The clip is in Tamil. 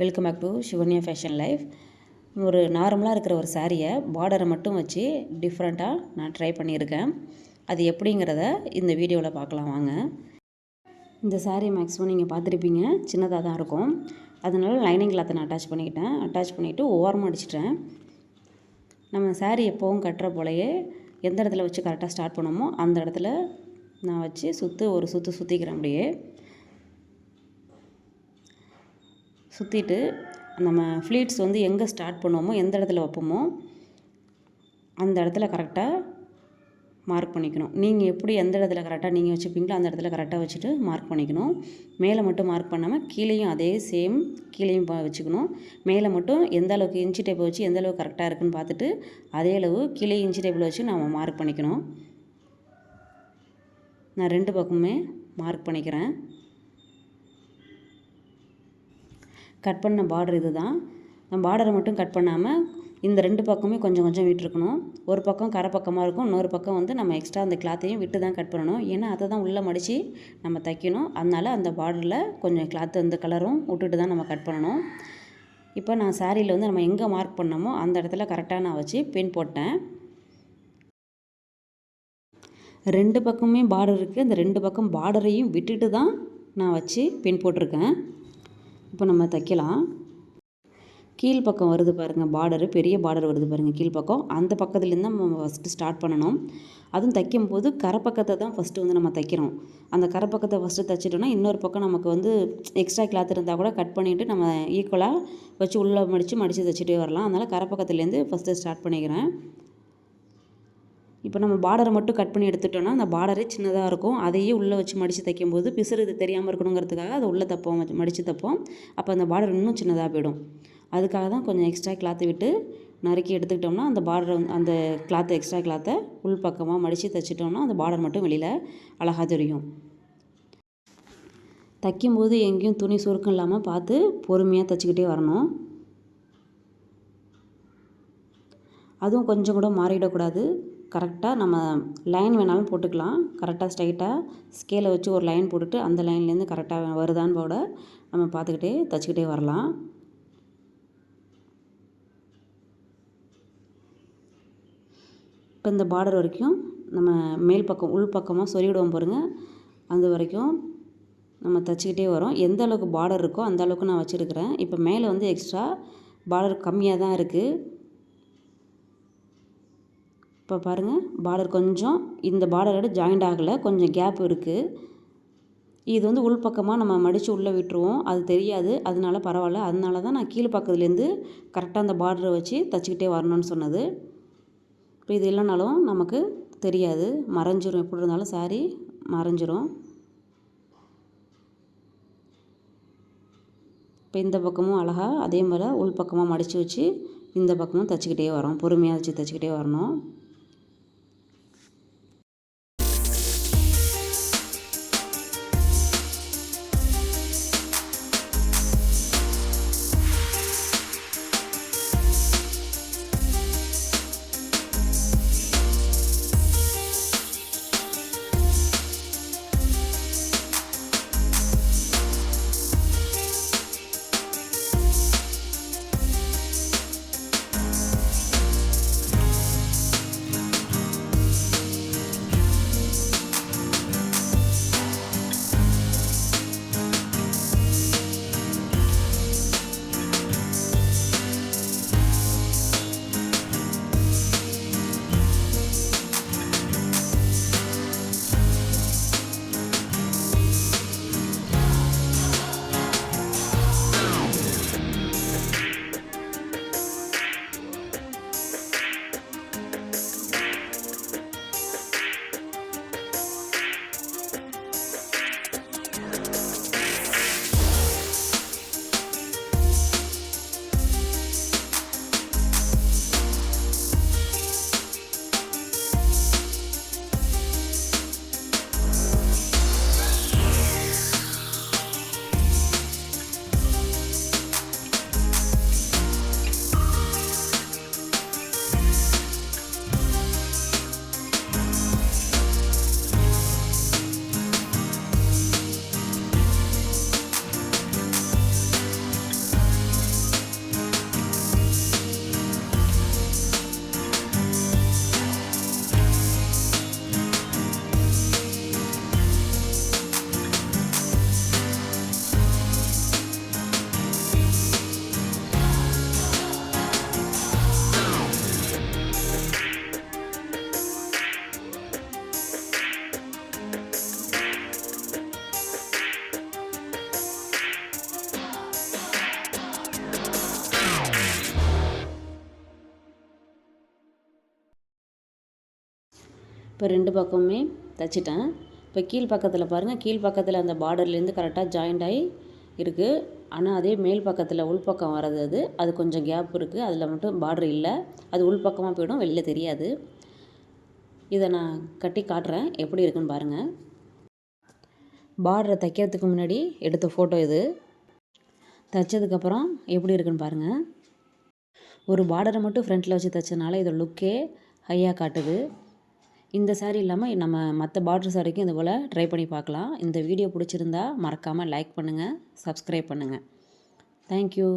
Welcome back to Sivanya fashion life ஒரு நார்மலாக இருக்கிற ஒரு சாரியை பார்டரை மட்டும் வச்சு டிஃப்ரெண்ட்டாக நான் ட்ரை பண்ணியிருக்கேன். அது எப்படிங்கிறத இந்த வீடியோவில் பார்க்கலாம் வாங்க. இந்த saree மேக்ஸிமம் நீங்கள் பார்த்துருப்பீங்க. சின்னதாக தான் இருக்கும். அதனால லைனிங் கிளாத்தை நான் அட்டாச் பண்ணிக்கிட்டேன். அட்டாச் பண்ணிவிட்டு ஓரமாக அடிச்சிட்டேன். நம்ம saree எப்போவும் கட்டுற போலயே எந்த இடத்துல வச்சு கரெக்டாக ஸ்டார்ட் பண்ணோமோ அந்த இடத்துல நான் வச்சு சுற்று ஒரு சுற்று சுற்றிக்கிறேன் அப்படியே. சுற்றிட்டு நம்ம ஃப்ளீட்ஸ் வந்து எங்கே ஸ்டார்ட் பண்ணுவோமோ எந்த இடத்துல வைப்போமோ அந்த இடத்துல கரெக்டாக மார்க் பண்ணிக்கணும். நீங்கள் எப்படி எந்த இடத்துல கரெக்டாக நீங்கள் வச்சுப்பீங்களோ அந்த இடத்துல கரெக்டாக வச்சுட்டு மார்க் பண்ணிக்கணும். மேலே மட்டும் மார்க் பண்ணாமல் கீழேயும் அதே சேம் கீழேயும் பா வச்சுக்கணும். மேலே மட்டும் எந்த அளவுக்கு இன்ச்சி டேப்பை வச்சு எந்த அளவுக்கு கரெக்டாக இருக்குன்னு பார்த்துட்டு அதே அளவு கீழே இன்ச்சி டேப்பில் வச்சு நம்ம மார்க் பண்ணிக்கணும். நான் ரெண்டு பக்கமுமே மார்க் பண்ணிக்கிறேன். கட் பண்ண பார்டர் இது தான் நான் பார்டரை மட்டும் கட் பண்ணாமல் இந்த ரெண்டு பக்கமே கொஞ்சம் கொஞ்சம் விட்டுருக்கணும். ஒரு பக்கம் கரை பக்கமாக இருக்கும் இன்னொரு பக்கம் வந்து நம்ம எக்ஸ்ட்ரா அந்த கிளாத்தையும் விட்டு தான் கட் பண்ணணும். ஏன்னா அதை தான் உள்ளே மடித்து நம்ம தைக்கணும். அதனால் அந்த பார்டரில் கொஞ்சம் கிளாத்து அந்த கலரும் விட்டுட்டு தான் நம்ம கட் பண்ணணும். இப்போ நான் சாரியில் வந்து நம்ம எங்கே மார்க் பண்ணோமோ அந்த இடத்துல கரெக்டாக நான் வச்சு பின் போட்டேன். ரெண்டு பக்கமே பார்டர் இருக்குது இந்த ரெண்டு பக்கம் பார்டரையும் விட்டுட்டு தான் நான் வச்சு பின் போட்டிருக்கேன். இப்போ நம்ம தைக்கலாம். கீழ் பக்கம் வருது பாருங்கள் பார்டரு பெரிய பார்டர் வருது பாருங்கள் கீழ் பக்கம். அந்த பக்கத்துலேருந்து தான் நம்ம ஃபஸ்ட்டு ஸ்டார்ட் பண்ணணும். அதுவும் தைக்கும்போது கரை பக்கத்தை தான் ஃபஸ்ட்டு வந்து நம்ம தைக்கிறோம். அந்த கரைப்பக்கத்தை ஃபஸ்ட்டு தைச்சிட்டோன்னா இன்னொரு பக்கம் நமக்கு வந்து எக்ஸ்ட்ரா கிளாத் இருந்தால் கூட கட் பண்ணிவிட்டு நம்ம ஈக்குவலாக வச்சு உள்ளே மடித்து மடித்து தைச்சிட்டே வரலாம். அதனால் கரைப்பக்கத்துலேருந்து ஃபஸ்ட்டு ஸ்டார்ட் பண்ணிக்கிறேன். இப்போ நம்ம பார்டரை மட்டும் கட் பண்ணி எடுத்துட்டோம்னா அந்த பார்டரே சின்னதாக இருக்கும். அதையே உள்ளே வச்சு மடித்து தைக்கும்போது பிசுறு இது தெரியாமல் இருக்கணுங்கிறதுக்காக அதை உள்ளே தப்போம் வச்சு மடித்து தைப்போம். அப்போ அந்த பார்டர் இன்னும் சின்னதாக போயிடும். அதுக்காக தான் கொஞ்சம் எக்ஸ்ட்ரா கிளாத்து விட்டு நறுக்கி எடுத்துக்கிட்டோம்னா அந்த பார்டர் வந்து அந்த கிளாத்தை எக்ஸ்ட்ரா கிளாத்தை உள் பக்கமாக மடித்து தைச்சிட்டோம்னா அந்த பார்டர் மட்டும் வெளியில் அழகாக தெரியும். தைக்கும்போது எங்கேயும் துணி சுருக்கம் இல்லாமல் பார்த்து பொறுமையாக தைச்சிக்கிட்டே வரணும். அதுவும் கொஞ்சம் கூட மாறிடக்கூடாது. கரெக்டாக நம்ம லைன் வேணாலும் போட்டுக்கலாம். கரெக்டாக ஸ்ட்ரைட்டாக ஸ்கேலை வச்சு ஒரு லைன் போட்டுட்டு அந்த லைன்லேருந்து கரெக்டாக வருதான்னு போட நம்ம பார்த்துக்கிட்டே தைச்சிக்கிட்டே வரலாம். இப்போ இந்த பார்டர் வரைக்கும் நம்ம மேல் பக்கம் உள் பக்கமாக சொருகிடுவோம் பாருங்கள் அது வரைக்கும் நம்ம தைச்சிக்கிட்டே வரோம். எந்த அளவுக்கு பார்டர் இருக்கோ அந்த அளவுக்கு நான் வச்சுருக்கிறேன். இப்போ மேலே வந்து எக்ஸ்ட்ரா பார்டர் கம்மியாக தான் இருக்குது இப்போ பாருங்கள் பார்டர் கொஞ்சம் இந்த பார்டரோட ஜாயிண்ட் ஆகலை கொஞ்சம் கேப் இருக்குது இது வந்து உள்பக்கமாக நம்ம மடித்து உள்ளே விட்டுருவோம். அது தெரியாது அதனால பரவாயில்ல. அதனால தான் நான் கீழே பக்கத்துலேருந்து கரெக்டாக அந்த பார்டரை வச்சு தைச்சிக்கிட்டே வரணும்னு சொன்னது. இப்போ இது இல்லைனாலும் நமக்கு தெரியாது. மறைஞ்சிரும். எப்படி இருந்தாலும் சாரி மறைஞ்சிரும். இப்போ இந்த பக்கமும் அழகாக அதே மாதிரி உள் பக்கமாக மடித்து வச்சு இந்த பக்கமும் தைச்சிக்கிட்டே வரோம். பொறுமையாக வச்சு தைச்சிக்கிட்டே வரணும். இப்போ ரெண்டு பக்கமுமே தைச்சிட்டேன். இப்போ கீழ் பக்கத்தில் பாருங்கள் கீழ் பக்கத்தில் அந்த பார்டர்லேருந்து கரெக்டாக ஜாயிண்ட் ஆகி இருக்குது ஆனால் அதே மேல் பக்கத்தில் உள்பக்கம் வர்றது அது. அது கொஞ்சம் கேப் இருக்குது அதில் மட்டும் பார்டர் இல்லை. அது உள்பக்கமாக போயிடும் வெளில தெரியாது. இதை நான் கட்டி காட்டுறேன். எப்படி இருக்குன்னு பாருங்கள் பார்டரை தைக்கிறதுக்கு முன்னாடி எடுத்த ஃபோட்டோ இது. தைச்சதுக்கப்புறம் எப்படி இருக்குன்னு பாருங்கள் ஒரு பார்டரை மட்டும் ஃப்ரண்ட்டில் வச்சு தைச்சதுனால இதோட லுக்கே ஹையாக காட்டுது. இந்த சேரீ இல்லாமல் நம்ம மற்ற பார்டர் சாரிக்கும் இது போல் ட்ரை பண்ணி பார்க்கலாம். இந்த வீடியோ பிடிச்சிருந்தா மறக்காமல் லைக் பண்ணுங்கள் சப்ஸ்கிரைப் பண்ணுங்கள் தேங்க்யூ